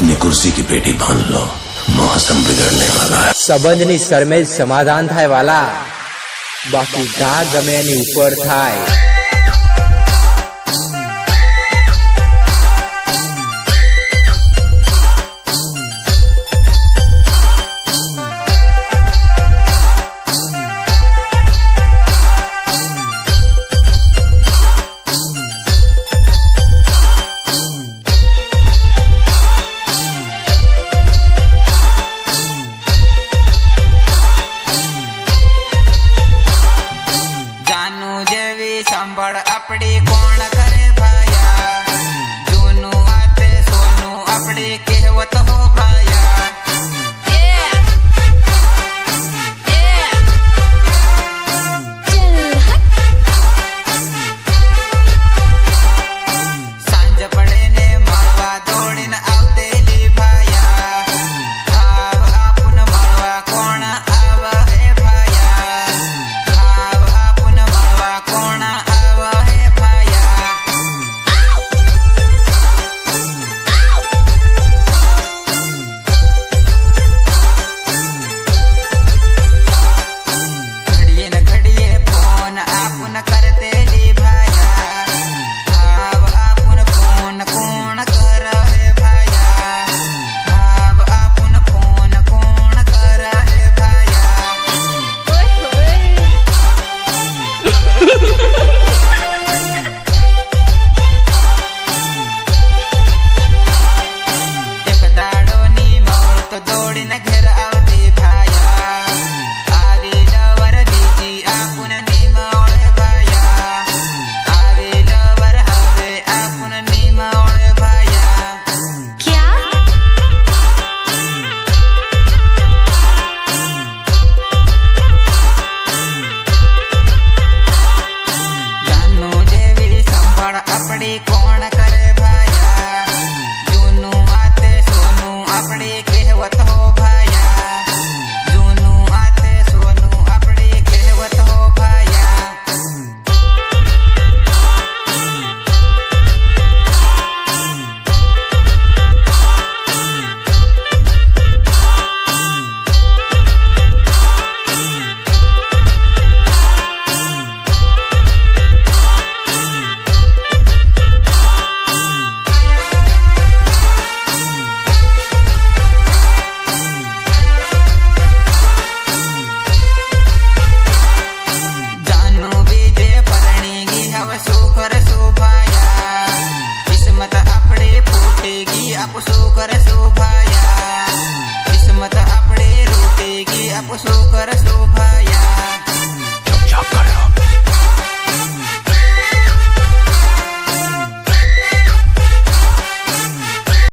अपनी कुर्सी की पेटी बांध लो मौसम बिगड़ने वाला है સંબંધની શરમે જ સમાધાન થાય વાલા બાકી ગા ગમે એની ઉપર થાય body.